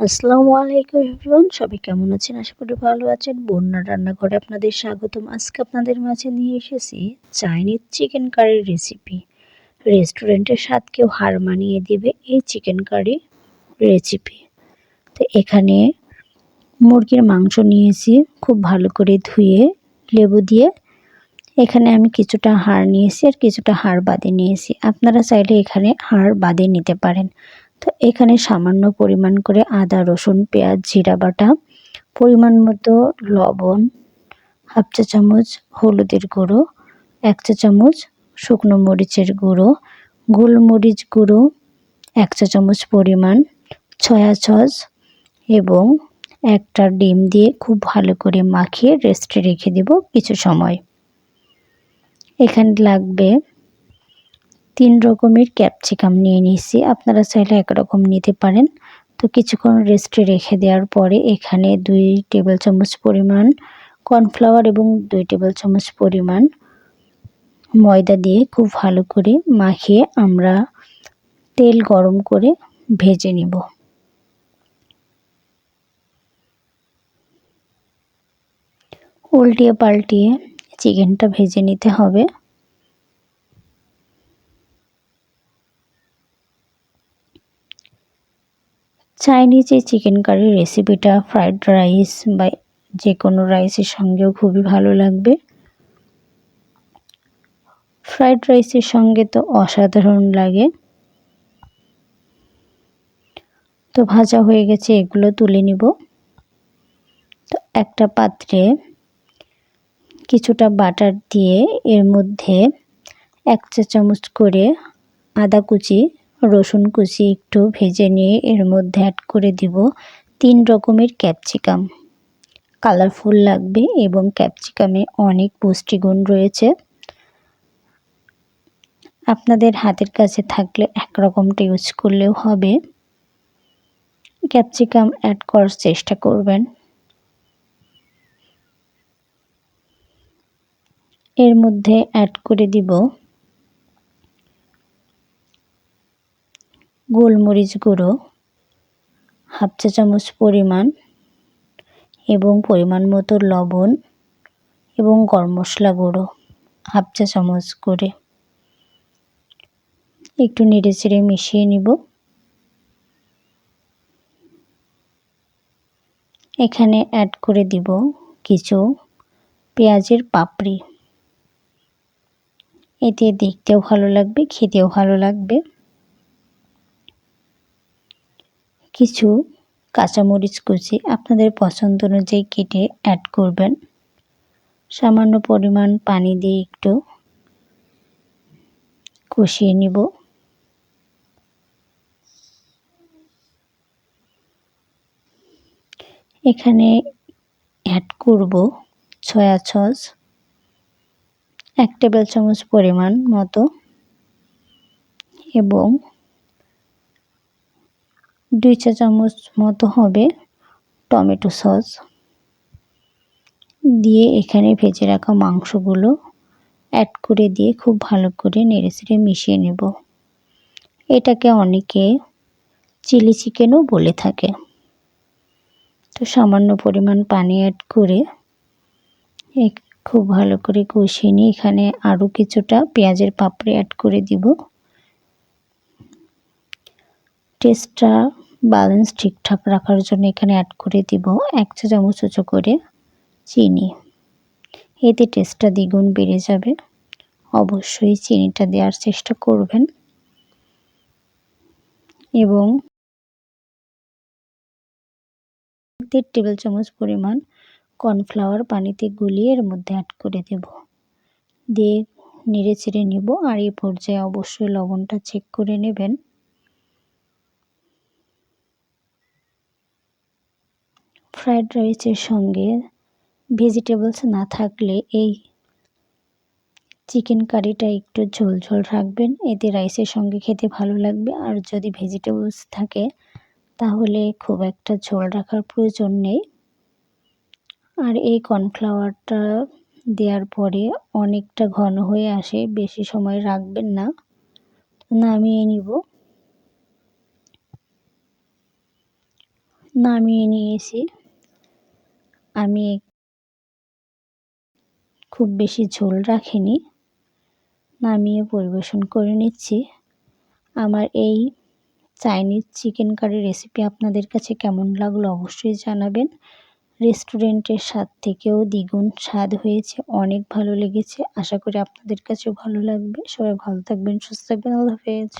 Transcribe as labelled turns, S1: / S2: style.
S1: আসসালামু আলাইকুম এভরিওয়ান, সবাই কেমন আছেন? আশা করি ভালো আছেন। বন্যা রান্নাঘরে আপনাদের স্বাগতম। আজকে আপনাদের মাঝে নিয়ে এসেছি চাইনিজ চিকেন কারির রেসিপি। রেস্টুরেন্টের স্বাদকেও হার মানিয়ে দেবে এই চিকেন কারি রেসিপি। তো এখানে মুরগির মাংস নিয়েছি, খুব ভালো করে ধুয়ে, লেবু দিয়ে। এখানে আমি কিছুটা হাড় নিয়েছি আর কিছুটা হাড় বাদে নিয়েছি। আপনারা চাইলে এখানে হাড় বাদে নিতে পারেন। তো এখানে সামান্য পরিমাণ করে আদা, রসুন, পেঁয়াজ, জিরা বাটা, পরিমাণ মতো লবণ, হাফ চা চামচ হলুদের গুঁড়ো, এক চা চামচ শুকনো মরিচের গুঁড়ো, গোলমরিচ গুঁড়ো, এক চা চামচ পরিমাণ ছয়া সস এবং একটা ডিম দিয়ে খুব ভালো করে মাখিয়ে রেস্টে রেখে দেব কিছু সময়। এখানে লাগবে তিন রকমের ক্যাপসিকাম নিয়ে নিয়েছি। আপনারা চাইলে একরকম নিতে পারেন। তো কিছুক্ষণ রেস্টে রেখে দেওয়ার পরে এখানে দুই টেবিল চামচ পরিমাণ কর্নফ্লাওয়ার এবং দুই টেবিল চামচ পরিমাণ ময়দা দিয়ে খুব ভালো করে মাখিয়ে আমরা তেল গরম করে ভেজে নিব। উল্টিয়ে পাল্টিয়ে চিকেনটা ভেজে নিতে হবে। চাইনিজ এই চিকেন কারির রেসিপিটা ফ্রাইড রাইস বা যে কোনো রাইসের সঙ্গেও খুবই ভালো লাগবে। ফ্রাইড রাইসের সঙ্গে তো অসাধারণ লাগে। তো ভাজা হয়ে গেছে, এগুলো তুলে নিব। তো একটা পাত্রে কিছুটা বাটার দিয়ে এর মধ্যে এক চা চামচ করে আদা কুচি রসুন কুচি একটু ভেজে নিয়ে এর মধ্যে অ্যাড করে দিব তিন রকমের ক্যাপসিকাম কালারফুল লাগবে এবং ক্যাপসিকামে অনেক পুষ্টিগুণ রয়েছে। আপনাদের হাতের কাছে থাকলে একরকমটা ইউজ করলেও হবে। ক্যাপসিকাম অ্যাড করার চেষ্টা করবেন। এর মধ্যে অ্যাড করে দিব গোলমরিচ গুঁড়ো, হাফ চা চামচ পরিমাণ এবং পরিমাণ মতো লবণ এবং গরম মশলা গুঁড়ো, হাফ চা চামচ করে। একটু নেড়ে চেড়ে মিশিয়ে নিব। এখানে অ্যাড করে দিব কিছু পেঁয়াজের পাপড়ি। এতে দেখতেও ভালো লাগবে, খেতেও ভালো লাগবে। কিছু কাঁচামরিচ কুচি আপনাদের পছন্দ অনুযায়ী কেটে অ্যাড করবেন। সামান্য পরিমাণ পানি দিয়ে একটু কষিয়ে নিব। এখানে অ্যাড করব ছয়া সস এক টেবিল চামচ পরিমাণ মতো, এবং দুই চা চামচ মতো হবে টমেটো সস। দিয়ে এখানে ভেজে রাখা মাংসগুলো অ্যাড করে দিয়ে খুব ভালো করে নেড়ে চেড়ে মিশিয়ে নেব। এটাকে অনেকে চিলি চিকেনও বলে থাকে। তো সামান্য পরিমাণ পানি অ্যাড করে খুব ভালো করে কষিয়ে নিয়ে এখানে আরও কিছুটা পেঁয়াজের পাপড়ি অ্যাড করে দিব। টেস্টটা ব্যালেন্স ঠিকঠাক রাখার জন্য এখানে অ্যাড করে দিব এক চা চামচ উঁচু করে চিনি। এতে টেস্টটা দ্বিগুণ বেড়ে যাবে। অবশ্যই চিনিটা দেওয়ার চেষ্টা করবেন। এবং দেড় টেবিল চামচ পরিমাণ কর্নফ্লাওয়ার পানিতে গুলিয়ে এর মধ্যে অ্যাড করে দেব। দিয়ে নেড়ে চেড়ে নেব আর এই পর্যায়ে অবশ্যই লবণটা চেক করে নেবেন। ফ্রায়েড রাইসের সঙ্গে ভেজিটেবলস না থাকলে এই চিকেন কারিটা একটু ঝোল ঝোল রাখবেন। এতে রাইসের সঙ্গে খেতে ভালো লাগবে। আর যদি ভেজিটেবলস থাকে, তাহলে খুব একটা ঝোল রাখার প্রয়োজন নেই। আর এই কর্নফ্লাওয়ারটা দেওয়ার পরে অনেকটা ঘন হয়ে আসে, বেশি সময় রাখবেন না। নামিয়ে নিব। নামিয়ে নিয়েছি। আমি খুব বেশি ঝোল রাখিনি, নামিয়ে পরিবেশন করে নিচ্ছি। আমার এই চাইনিজ চিকেন কারি রেসিপি আপনাদের কাছে কেমন লাগল অবশ্যই জানাবেন। রেস্টুরেন্টের স্বাদ থেকেও দ্বিগুণ স্বাদ হয়েছে, অনেক ভালো লেগেছে। আশা করি আপনাদের কাছেও ভালো লাগবে। সবাই ভালো থাকবেন, সুস্থ থাকবেন। আল্লাহ হাফেজ।